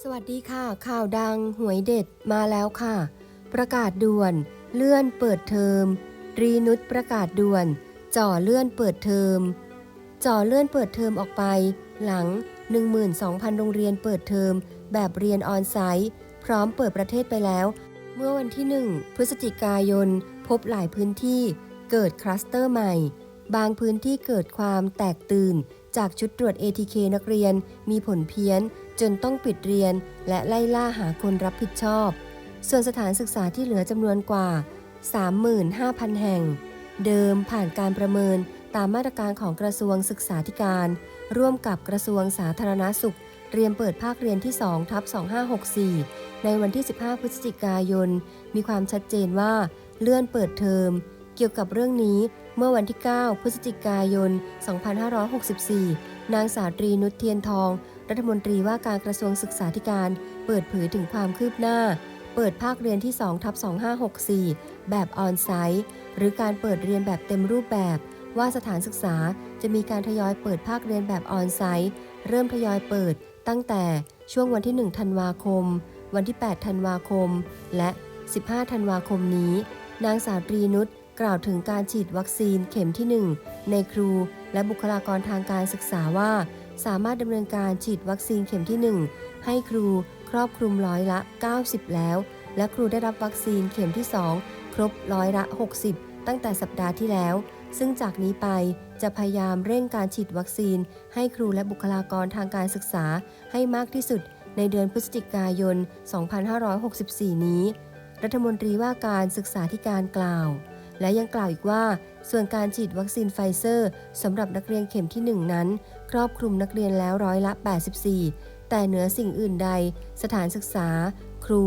สวัสดีค่ะ ข่าวดังหวยเด็ดมาแล้วค่ะ ประกาศด่วน เลื่อนเปิดเทอมรีนุชประกาศด่วน จ่อเลื่อนเปิดเทอมจ่อเลื่อนเปิดเทอมออกไป หลัง 12,000 โรงเรียนเปิดเทอมแบบเรียนออนไซต์ พร้อมเปิดประเทศไปแล้ว เมื่อวันที่ 1 พฤศจิกายน พบหลายพื้นที่เกิดคลัสเตอร์ใหม่ บางพื้นที่เกิดความแตกตื่น จากชุดตรวจ ATK นักเรียนมีผลเพี้ยน จนต้องปิดเรียนและไล่ล่าหาคนรับผิดชอบ ส่วนสถานศึกษาที่เหลือจำนวนกว่า 35,000 แห่ง เดิมผ่านการประเมินตามมาตรการของกระทรวงศึกษาธิการ ร่วมกับกระทรวงสาธารณาสุขเตรียมเปิดภาคเรียนที่2ทับ2564 ในวันที่ 15 พฤศจิกายน มีความชัดเจนว่าเลื่อนเปิดเทอม เกี่ยวกับเรื่องนี้เมื่อวันที่ 9 พฤศจิกายน 2564 นางสาตรีนุชเทียนทอง รัฐมนตรีว่าการกระทรวงศึกษาธิการ เปิดเผยถึงความคืบหน้า เปิดภาคเรียนที่2ทับ2564 แบบออนไซต์ หรือการเปิดเรียนแบบเต็มรูปแบบ ว่าสถานศึกษาจะมีการทยอยเปิดภาคเรียนแบบออนไซต์ เริ่มทยอยเปิด ตั้งแต่ช่วงวันที่ 1 ธันวาคม วันที่ 8 ธันวาคม และ 15 ธันวาคมนี้ นางสาวตรีนุชกล่าวถึงการฉีดวัคซีนเข็มที่ 1 ในครู และบุคลากรทางการศึกษาว่า สามารถดำเนินการฉีดวัคซีนเข็มที่ 1 ให้ครูครอบคลุมร้อยละ 90 แล้ว และครูได้รับวัคซีนเข็มที่ 2 ครบร้อยละ 60 ตั้งแต่สัปดาห์ที่แล้ว ซึ่งจากนี้ไปจะพยายามเร่งการฉีดวัคซีน ให้ครูและบุคลากรทางการศึกษาให้มากที่สุดในเดือนพฤศจิกายน 2564 นี้ รัฐมนตรีว่าการศึกษาธิการกล่าว และยังกล่าวอีกว่า ส่วนการฉีดวัคซีนไฟเซอร์สำหรับนักเรียนเข็มที่ 1 นั้น ครอบคลุมนักเรียนแล้วร้อยละ 84 แต่เหนือสิ่งอื่นใด สถานศึกษา ครู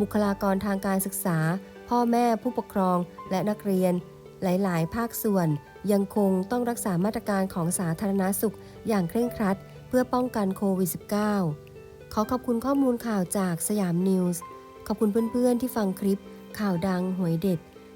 บุคลากรทางการศึกษา พ่อแม่ผู้ปกครอง และนักเรียน หลาย ๆ ภาคส่วน ยังคงต้องรักษามาตรการของสาธารณาสุขอย่างเคร่งครัด เพื่อป้องกันโควิด -19 ขอขอบคุณข้อมูลข่าวจากสยามนิวส์ขอบคุณเพื่อน ๆ ที่ฟังคลิป ข่าวดังหวยเด็ด